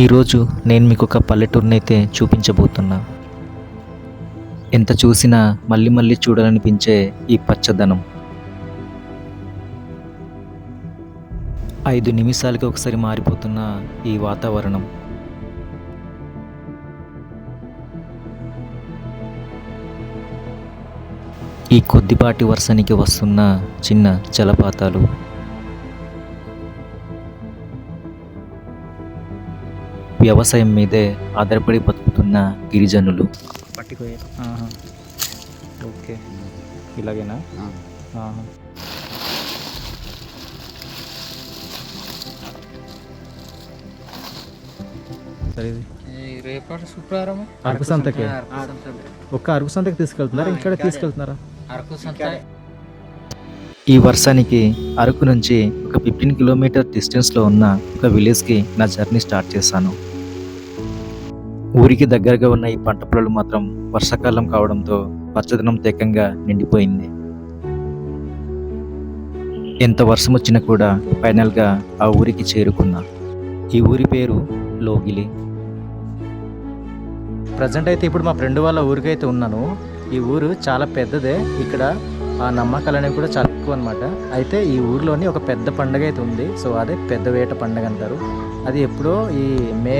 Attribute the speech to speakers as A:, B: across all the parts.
A: ఈరోజు నేను మీకు ఒక పల్లెటూరుని అయితే చూపించబోతున్నా. ఎంత చూసినా మళ్ళీ మళ్ళీ చూడాలనిపించే ఈ పచ్చదనం. ఐదు నిమిషాలకి ఒకసారి మారిపోతున్న ఈ వాతావరణం. ఈ కొద్దిపాటి వర్షానికి వస్తున్న చిన్న జలపాతాలు. వ్యవసాయం మీదే ఆధారపడి బతుకుతున్న గిరిజనులు.
B: పట్టుకోయే ఓకే. ఇలాగేనా? ఆహా. సరే ఇది.
C: రేపటి శుక్రవారం
B: అరకు సంతకే. ఒక్క అరకు సంతకి తీసుకెళ్తున్నారా? ఇక్కడ తీసుకెళ్తున్నారా?
C: అరకు సంత
A: ఈ వర్షానికి అరకు నుంచి ఒక ఫిఫ్టీన్ కిలోమీటర్ డిస్టెన్స్లో ఉన్న ఒక విలేజ్కి నా జర్నీ స్టార్ట్ చేశాను. ఊరికి దగ్గరగా ఉన్న ఈ పంట పొలాలు మాత్రం వర్షాకాలం కావడంతో పచ్చదనం తెకంగా నిండిపోయింది. ఎంత వర్షం వచ్చినా కూడా ఫైనల్గా ఆ ఊరికి చేరుకున్నా. ఈ ఊరి పేరు లోగిలి.
B: ప్రజెంట్ అయితే ఇప్పుడు మా ఫ్రెండ్ వాళ్ళ ఊరికైతే ఉన్నాను. ఈ ఊరు చాలా పెద్దదే. ఇక్కడ ఆ నమ్మకాలు అనేవి కూడా చాలా ఎక్కువ అనమాట అయితే ఈ ఊర్లోని ఒక పెద్ద పండగ అయితే ఉంది. సో అదే పెద్ద వేట పండగ అంటారు. అది ఎప్పుడో ఈ మే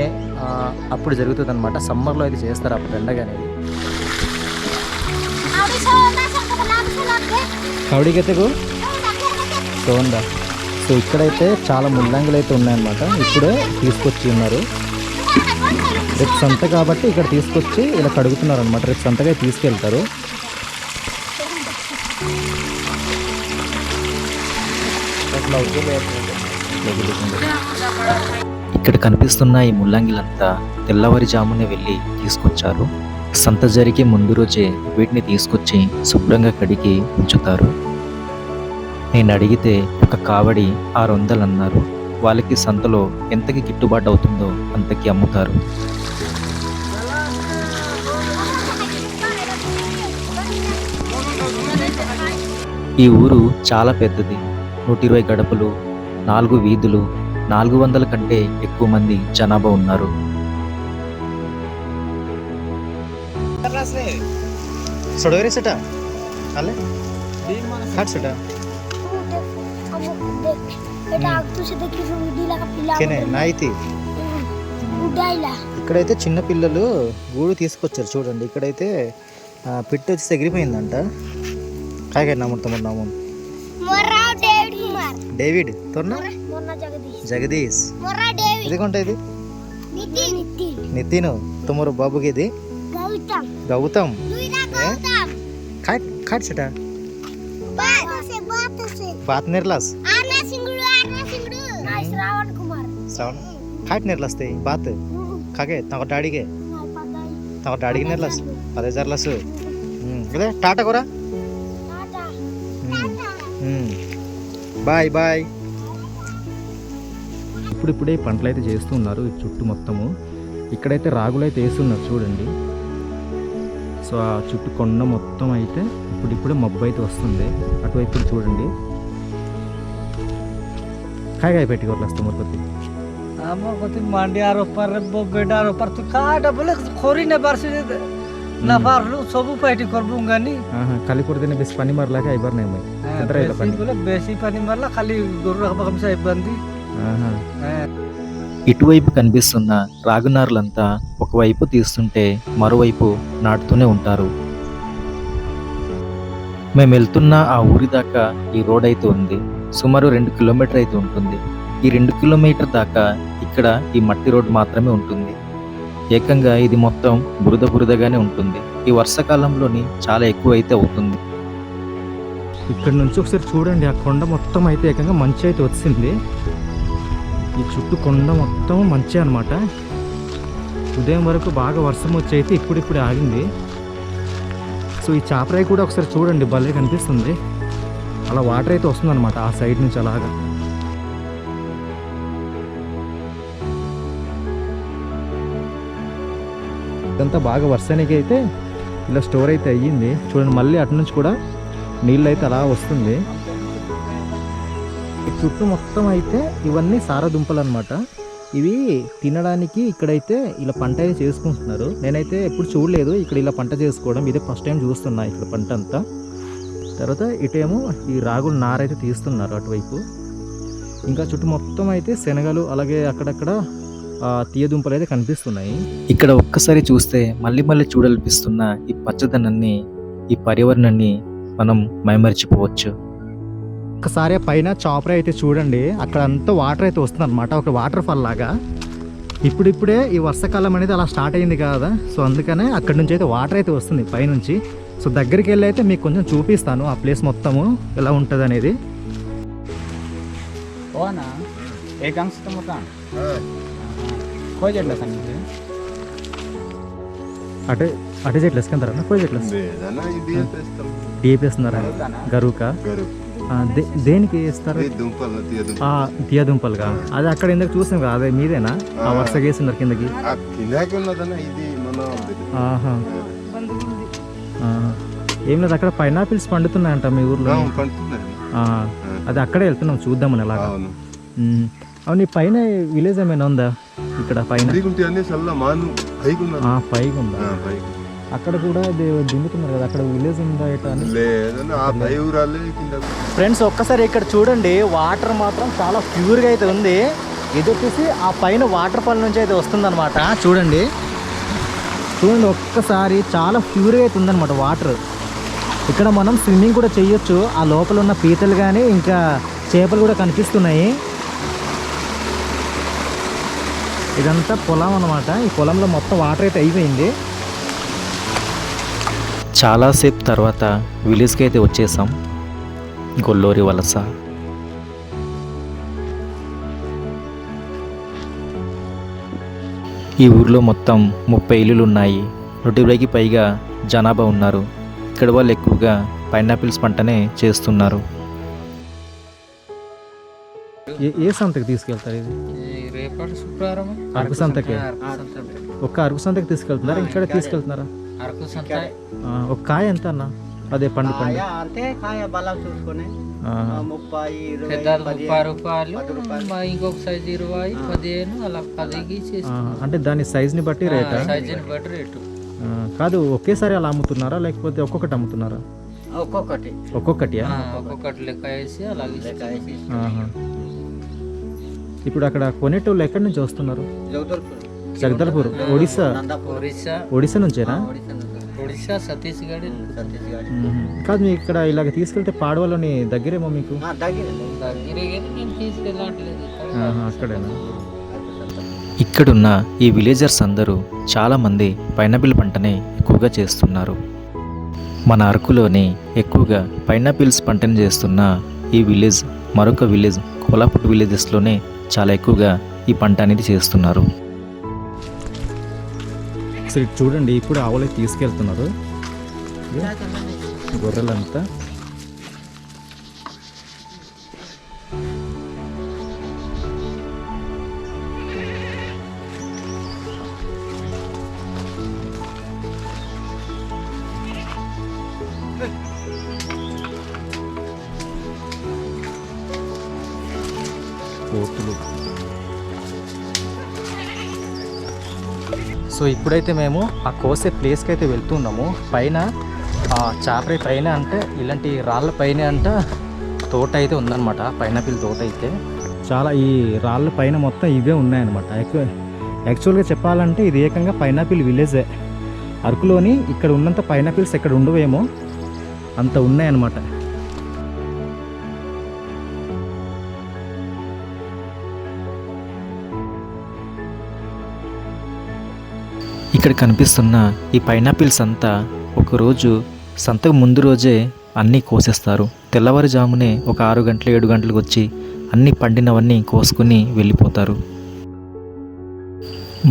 B: అప్పుడు జరుగుతుంది అనమాట సమ్మర్లో అయితే చేస్తారు ఆ పండగ అనేది. కౌడిగెత్తకు సోందా సో ఇక్కడైతే చాలా ముల్లంగులు అయితే ఉన్నాయన్నమాట. ఇప్పుడే తీసుకొచ్చి ఉన్నారు. రేపు సంత కాబట్టి ఇక్కడ తీసుకొచ్చి ఇలా కడుగుతున్నారు అనమాట రేపు సంతగా తీసుకెళ్తారు.
A: ఇక్కడ కనిపిస్తున్న ఈ ముల్లంగిలంతా తెల్లవారుజామునే వెళ్ళి తీసుకొచ్చారు. సంత జరిగే ముందు రోజే వీటిని తీసుకొచ్చి శుభ్రంగా కడిగి ఉంచుతారు. నేను అడిగితే ఒక కావడి ఆరు వందలు అన్నారు. వాళ్ళకి సంతలో ఎంతకి గిట్టుబాటు అవుతుందో అంతకి అమ్ముతారు. ఈ ఊరు చాలా పెద్దది. నూట ఇరవై గడపలు నాలుగు వీధులు నాలుగు వందల కంటే ఎక్కువ మంది జనాభా ఉన్నారు.
B: సొడవరే సెట? అలే? కాట్ సెట? కేనే నాయితి. ఇక్కడైతే చిన్న పిల్లలు గూడు తీసుకొచ్చారు చూడండి. ఇక్కడైతే పిట్ట వచ్చి ఎగిరిపోయిందంట. నమ్ముడు తమ్ముడు నమ్ము డేవిడ్ తొన్న జగదీష్. ఇదిగోంట ఇది నితిన్. తుమ్మరు బాబుకి ఇది? గౌతమ్. కాట్ బాత్ నిర్లాస్. శ్రావణ కాట్ నిర్లాస్ తే బాత్. కాకే తమ డాడీకే. తమ డాడీకి నిర్లాస్. పదహైదు లస్ అదే టాటా కూర? Bye bye. ఇప్పుడిప్పుడే పంటలు అయితే చేస్తూ ఉన్నారు చుట్టూ మొత్తము. ఇక్కడైతే రాగులు అయితే వేస్తున్నారు చూడండి. సో ఆ చుట్టూ కొండ మొత్తం అయితే ఇప్పుడిప్పుడే మబ్బు అయితే వస్తుంది. అటువైపు చూడండి.
C: కాయగాయ పెట్టుకోవాలి వస్తాం करला असतं मरतो ते मांडी
B: आरोप पर बेटा నా ಸೊಬು ಪೈಟಿ ಕೊರ್ಬುಂಗನಿ ಖಾಲಿ ಕೊಡ್ತೀನಿ ಬೇಸಿ ಪನಿ పని
C: ఖాళీ గొర్రె హంస ఇబ్బంది.
A: ఇటువైపు కనిపిస్తున్న రాగునారులంతా ఒకవైపు తీస్తుంటే మరోవైపు నాటుతూనే ఉంటారు. మేము వెళ్తున్న ఆ ఊరి దాకా ఈ రోడ్ అయితే ఉంది. సుమారు రెండు కిలోమీటర్ అయితే ఉంటుంది. ఈ రెండు కిలోమీటర్ దాకా ఇక్కడ ఈ మట్టి రోడ్ మాత్రమే ఉంటుంది. ఏకంగా ఇది మొత్తం బురద బురదగానే ఉంటుంది. ఈ వర్షాకాలంలోని చాలా ఎక్కువ అయితే అవుతుంది.
B: ఇక్కడ నుంచి ఒకసారి చూడండి ఆ కొండ మొత్తం అయితే ఏకంగా మంచి అయితే వచ్చింది. ఈ చుట్టూ కొండ మొత్తం మంచి అనమాట ఉదయం వరకు బాగా వర్షం వచ్చి అయితే ఇప్పుడిప్పుడు ఆగింది. సో ఈ చాపరాయి కూడా ఒకసారి చూడండి భలే కనిపిస్తుంది. అలా వాటర్ అయితే వస్తుంది అనమాట ఆ సైడ్ నుంచి అలాగా. ఇదంతా బాగా వర్షానికి అయితే ఇలా స్టోర్ అయితే అయ్యింది. చూడండి మళ్ళీ అటు నుంచి కూడా నీళ్ళు అయితే అలా వస్తుంది. ఈ చుట్టూ మొత్తం అయితే ఇవన్నీ సారదుంపలు అనమాట ఇవి తినడానికి ఇక్కడైతే ఇలా పంట అయితే చేసుకుంటున్నారు. నేనైతే ఎప్పుడు చూడలేదు ఇక్కడ ఇలా పంట చేసుకోవడం. ఇదే ఫస్ట్ టైం చూస్తున్నా ఇక్కడ పంట అంతా. తర్వాత ఇటేమో ఈ రాగులు నారైతే తీస్తున్నారు అటువైపు. ఇంకా చుట్టూ మొత్తం అయితే శనగలు అలాగే అక్కడక్కడ ఆ, తీయ దుంపలు అయితే కనిపిస్తున్నాయి.
A: ఇక్కడ ఒక్కసారి చూస్తే మళ్ళీ మళ్ళీ చూడాలనిపిస్తున్న ఈ పచ్చదనాన్ని ఈ పర్యావరణాన్ని మనం మైమరిచిపోవచ్చు.
B: ఒక్కసారి పైన చాపర్ అయితే చూడండి. అక్కడ అంతా వాటర్ అయితే వస్తుంది అనమాట ఒక వాటర్ ఫాల్ లాగా. ఇప్పుడిప్పుడే ఈ వర్షాకాలం అనేది అలా స్టార్ట్ అయింది కదా. సో అందుకనే అక్కడ నుంచి అయితే వాటర్ అయితే వస్తుంది పైనుంచి. సో దగ్గరికి వెళ్ళి అయితే మీకు కొంచెం చూపిస్తాను ఆ ప్లేస్ మొత్తము ఎలా ఉంటుంది అనేది.
D: हो ना કોઈ જેટલા સંગીત
B: అటే అటే చెట్లు వేసుకుంటారా పోయి చెట్లు వేస్తున్నారా గరుక దేనికి వేస్తారు? తీయ దుంపలుగా. అది అక్కడ ఎందుకు చూసాం కదా అదే మీదేనా? ఆ వరుసగా వేస్తున్నారు కిందకి. ఏం లేదు అక్కడ పైనాపిల్స్ పండుతున్నాయంట మీ ఊర్లో. అది అక్కడే వెళ్తున్నాం చూద్దామని అలాగా.
E: అవును.
B: ఈ పైన విలేజ్ ఏమైనా ఉందా? ఇక్కడ పైన.
E: పైకి
B: ఉందా అక్కడ కూడా దే- దింగుతున్నారు కదా అక్కడ విలేజ్ ఉందా ఫ్రెండ్స్ ఒక్కసారి ఇక్కడ చూడండి వాటర్ మాత్రం చాలా ప్యూర్గా అయితే ఉంది. ఇది వచ్చేసి ఆ పైన వాటర్ ఫాల్ నుంచి అయితే వస్తుందన్నమాట. చూడండి. చూడండి ఒక్కసారి చాలా ప్యూర్గా అయితే ఉందన్నమాట వాటర్. ఇక్కడ మనం స్విమ్మింగ్ కూడా చేయొచ్చు ఆ లోపల ఉన్న పీతలు కానీ ఇంకా చేపలు కూడా కనిపిస్తున్నాయి. ఇదంతా పొలం అన్నమాట. ఈ పొలంలో మొత్తం వాటర్ అయితే అయిపోయింది.
A: చాలాసేపు తర్వాత విలేజ్కి అయితే వచ్చేసాం. గొల్లూరి వలస. ఈ ఊర్లో మొత్తం ముప్పై ఇల్లులు ఉన్నాయి. నూటికి పైగా జనాభా ఉన్నారు. ఇక్కడ వాళ్ళు ఎక్కువగా పైనాపిల్స్ పంటనే చేస్తున్నారు.
B: ఏ ఏ సంతకి తీసుకెళ్తారు ఇది?
D: రేపటి శుక్రవారం
B: అరకు సంతకి? ఒక్క అరకు సంతకి తీసుకెళ్తున్నారా? ఇక్కడ తీసుకెళ్తున్నారా?
D: అరకు సంత.
B: ఒక కాయ ఎంత అన్న? అదే పండు పండు.
C: అంతే కాయ బలం చూసుకొని ముప్పై
D: రూపాయలు ఇంకొక సైజు ఇరవై పదిహేను అలా పదికి.
B: అంటే దాని సైజుని బట్టి రేటా?
D: సైజుని బట్టి రేటు.
B: ఆ, కాదు ఒకేసారి అలా అమ్ముతున్నారా? లేకపోతే ఒక్కొక్కటి అమ్ముతున్నారా?
C: ఒక్కొక్కటి.
B: ఒక్కొక్కటియా
D: ఆ, ఒక్కొక్కటి లెక్క వేసి అలాగే.
B: ఇప్పుడు అక్కడ కొనేటోళ్ళు ఎక్కడి నుంచి వస్తున్నారు?
C: జగదల్పూర్.
B: నుంచేనా?
C: ఒడిశా నుంచి.
D: ఒడిస్సా ఛత్తీస్గఢ్.
C: ఛత్తీస్గఢ్.
B: మ్మ్. కాదు మీకు ఇక్కడ ఇలాగ తీసుకెళ్తే పాడవలని దగ్గరేమో మీకు? అక్కడేనా?
A: ఇక్కడున్న ఈ విలేజర్స్ అందరూ చాలామంది పైనాపిల్ పంటనే ఎక్కువగా చేస్తున్నారు. మన అరకులోని ఎక్కువగా పైనాపిల్స్ పంటను చేస్తున్న ఈ విలేజ్ మరొక విలేజ్ కోలాపుట్ విలేజెస్లోనే చాలా ఎక్కువగా ఈ పంట అనేది చేస్తున్నారు.
B: సరే చూడండి ఇప్పుడు ఆవులకి తీసుకెళ్తున్నారు. గొర్రెలంతా. సో ఇప్పుడైతే మేము ఆ కోసే ప్లేస్కి అయితే వెళ్తున్నాము. పైన ఆ చాపరి పైన అంటే ఇలాంటి రాళ్ళ పైన అంట తోట అయితే ఉందన్నమాట. పైనాపిల్ తోట అయితే. చాలా ఈ రాళ్ళ పైన మొత్తం ఇవే ఉన్నాయన్నమాట. ఎక్కువ యాక్చువల్గా చెప్పాలంటే ఇది ఏకంగా పైనాపిల్ విలేజే. అరకులోని ఇక్కడ ఉన్నంత పైనాపిల్స్ ఎక్కడ ఉండవేమో అంత ఉన్నాయన్నమాట.
A: ఇక్కడ కనిపిస్తున్న ఈ పైనాపిల్స్ అంతా ఒకరోజు సంతకు ముందు రోజే అన్నీ కోసేస్తారు. తెల్లవారుజామునే ఒక ఆరు గంటలు ఏడు గంటలకు వచ్చి అన్ని పండినవన్నీ కోసుకుని వెళ్ళిపోతారు.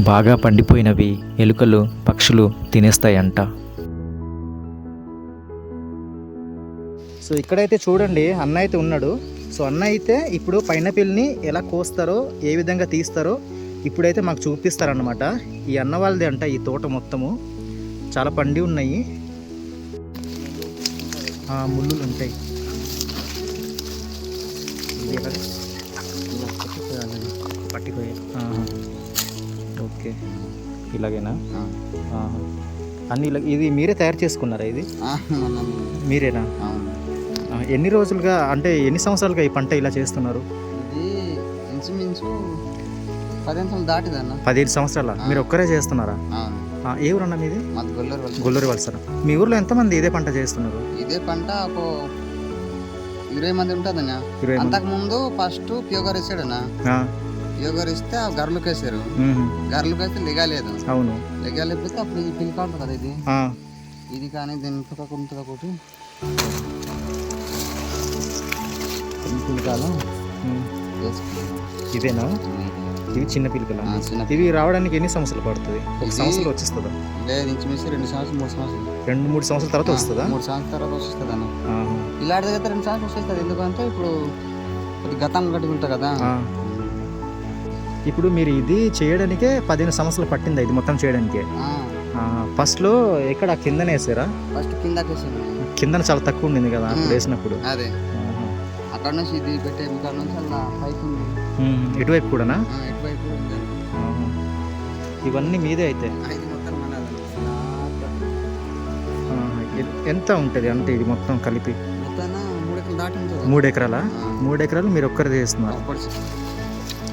A: బాగా పండిపోయినవి ఎలుకలు పక్షులు తినేస్తాయంట.
B: సో ఇక్కడైతే చూడండి అన్న అయితే ఉన్నాడు. సో అన్న అయితే ఇప్పుడు పైనాపిల్ని ఎలా కోస్తారో ఏ విధంగా తీస్తారో ఇప్పుడైతే మాకు చూపిస్తారన్నమాట. ఈ అన్న వాళ్ళది అంట ఈ తోట మొత్తము. చాలా పండి ఉన్నాయి. ఆ, ముళ్ళులు ఉంటాయి. ఇది ఎలా- పట్టి ఫార్టీ ఫైవ్ ఓకే. ఇలాగేనా. అన్ని ఇలా ఇది మీరే తయారు చేసుకున్నారా ఇది? మీరేనా? ఎన్ని రోజులుగా అంటే ఎన్ని సంవత్సరాలుగా ఈ పంట ఇలా చేస్తున్నారు?
D: పదిహేను సంవత్సరాలు దాటిదన్న.
B: పదిహేను సంవత్సరాల? మీరు ఒక్కరే చేస్తున్నారా? ఏ ఊరన్నా మీది?
D: మాది గొల్లూరు వలస.
B: గొల్లూరి వలసన మీ ఊర్లో ఎంతమంది ఇదే పంట చేస్తున్నారు?
D: ఇదే పంట ఒక ఇరవై మంది ఉంటుందన్న. అంతకు ముందు. ఫస్ట్ ప్యోగర్ ఇస్తాడన్న
B: ఆ,
D: ప్యోగర్ ఇస్తే ఆ గర్లకు వేసారు. గర్లకు వేస్తే లెగాలేదు.
B: అవును.
D: లెగాలేకపోతే అప్పుడు ఇది పిలిక ఉంటుంది కదా ఇది. ఇది కానీ దీని ఇంకొక ఉంటుంది ఒకటి. పిలికాలు
B: ఇదేనా? ఇవి చిన్న పిల్లకలా
D: ఆ, చిన్న
B: ఇవి రావడానికి ఎన్ని సంవత్సరాలు పడుతుంది? ఒక
D: ఇది-
B: సంవత్సరం వచ్చేస్తుందా?
D: లేదు ఇంచుమించు రెండు సంవత్సరాలు మూడు సంవత్సరాలు.
B: రెండు మూడు సంవత్సరాల తర్వాత వస్తుందా?
D: మూడు సంవత్సరాల తర్వాత వస్తుంది అన్న. ఇలాంటిది అయితే రెండు సంవత్సరాలు వస్తుంది ఎందుకంటే ఇప్పుడు గతం గట్టి ఉంటుంది కదా.
B: ఇప్పుడు మీరు ఇది చేయడానికే పదిహేను సంవత్సరాలు పట్టింది ఇది మొత్తం చేయడానికి? ఫస్ట్లో ఎక్కడ? కిందనే వేసారా?
D: ఫస్ట్ వేసాను.
B: కిందన చాలా తక్కువ ఉండింది కదా అప్పుడు. వేసినప్పుడు.
D: అదే. అక్కడ నుంచి ఇది పెట్టే నుంచి అలా
B: మ్మ్. ఇటువైపు కూడానా?
D: ఇటువైపు.
B: ఇవన్నీ మీదే అయితే? ఎంత ఉంటుంది అంటే ఇది మొత్తం కలిపి?
D: మూడు ఎకరాలు
B: మూడు ఎకరాల? మీరు ఒక్కరు చేస్తున్నారు.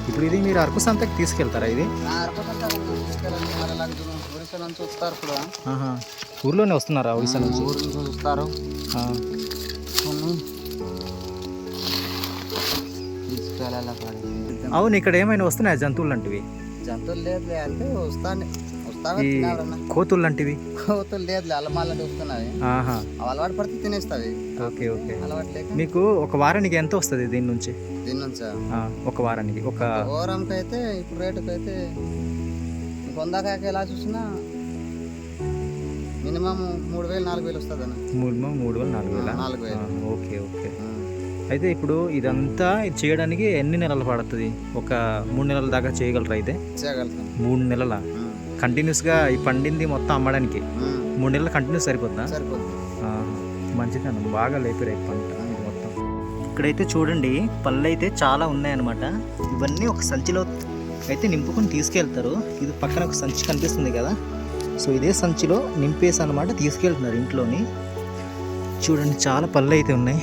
B: ఇప్పుడు ఇది మీరు అరకు సంతకి తీసుకెళ్తారా ఇది?
D: ఆ, అరకొండ తీసుకెళ్ళండి. మరి అలాగే పడి
B: అవును ఇక్కడ ఏమైనా వస్తున్నాయా జంతువులు లాంటివి?
D: జంతువులు లేదులే అంటే వస్తాను
B: ఈ కోతులు లాంటివి?
D: కోతులు లేదులే అల్లమాలంటే వస్తున్నాయి. అలవాటు పడితే తినేస్తావి.
B: Okay okay.
D: అలవాటు లేక.
B: మీకు ఒక వారానికి ఎంత వస్తుంది దీని నుంచి?
D: దీని నుంచా?
B: ఒక వారానికి ఒక
D: ఓరంకి అయితే ఇప్పుడు రేటుకి అయితే వందకాయకి ఎలా చూసినా మినిమం మూడు వేలు నాలుగు వేలు వస్తుంది అన్న
B: మూడు మూడు వేలు నాలుగు వేల?
D: నాలుగు వేలు.
B: Okay okay. అయితే ఇప్పుడు ఇదంతా ఇది చేయడానికి ఎన్ని నెలలు పడుతుంది? ఒక మూడు నెలల దాకా చేయగలరా అయితే? మూడు నెలల. కంటిన్యూస్గా ఈ పండింది మొత్తం అమ్మడానికి. మూడు నెలలు కంటిన్యూస్ సరిపోతుందా? మంచిదన్న బాగా లేపిరు పంట మొత్తం. ఇక్కడైతే చూడండి పళ్ళు అయితే చాలా ఉన్నాయన్నమాట. ఇవన్నీ ఒక సంచిలో అయితే నింపుకొని తీసుకెళ్తారు. ఇది పక్కన ఒక సంచి కనిపిస్తుంది కదా. సో ఇదే సంచిలో నింపేసి అనమాట తీసుకెళ్తున్నారు ఇంట్లోని. చూడండి చాలా పళ్ళు అయితే ఉన్నాయి.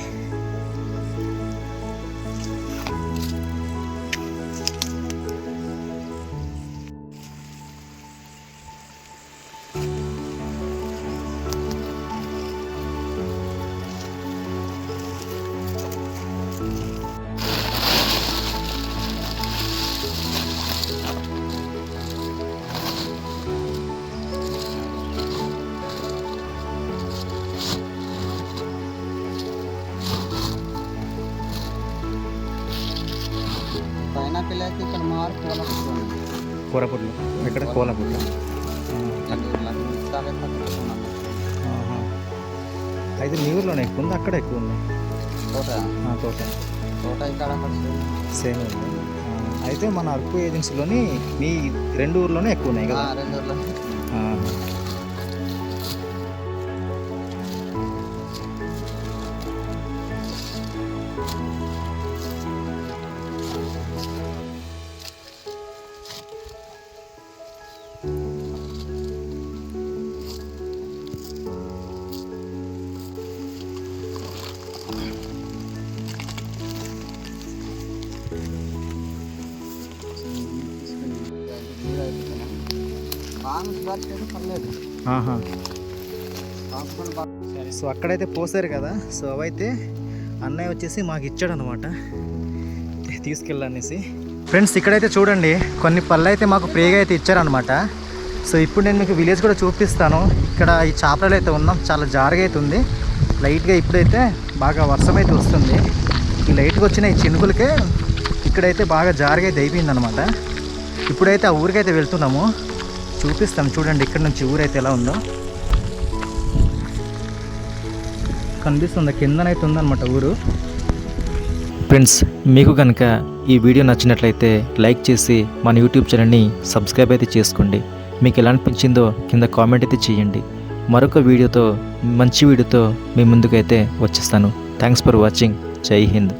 D: ఇక్కడ మారు పూల
B: కూరపుట్లు ఇక్కడ కోలపుట్లు అయితే మీ ఊర్లోనే ఎక్కువ ఉంది? అక్కడ ఎక్కువ ఉంది?
D: తోట.
B: తోట.
D: తోట ఇక్కడ
B: సేమ్. ఉంది. అయితే మన అరకు ఏజెన్సీలోని మీ రెండు ఊర్లోనే ఎక్కువ ఉన్నాయి కదా?
D: రెండు ఊర్లో
B: సో అక్కడైతే పోసారు కదా సో అవైతే అన్నయ్య వచ్చేసి మాకు ఇచ్చాడు అనమాట తీసుకెళ్ళనేసి. ఫ్రెండ్స్ ఇక్కడైతే చూడండి కొన్ని పళ్ళు అయితే మాకు ఫ్రీగా అయితే ఇచ్చారనమాట. సో ఇప్పుడు నేను మీకు విలేజ్ కూడా చూపిస్తాను. ఇక్కడ ఈ చేపలు అయితే ఉన్నాం చాలా జారుగా అయితే ఉంది. లైట్గా ఇప్పుడైతే బాగా వర్షం అయితే వస్తుంది. ఈ లైట్గా వచ్చిన ఈ చినుకులకే ఇక్కడైతే బాగా జారుగా అయితే అయిపోయింది అనమాట ఇప్పుడైతే ఆ ఊరికైతే వెళ్తున్నాము. చూపిస్తాం చూడండి ఇక్కడ నుంచి ఊరైతే ఎలా ఉందో. కనిపిస్తుంది? కిందనైతే ఉందన్నమాట ఊరు. ఫ్రెండ్స్ మీకు కనుక ఈ వీడియో నచ్చినట్లయితే లైక్ చేసి మన యూట్యూబ్ ఛానల్ని సబ్స్క్రైబ్ అయితే చేసుకోండి. మీకు ఎలా అనిపించిందో కింద కామెంట్ అయితే చేయండి. మరొక వీడియోతో మంచి వీడియోతో మీ ముందుకైతే వచ్చేస్తాను. Thanks for watching. జై హింద్.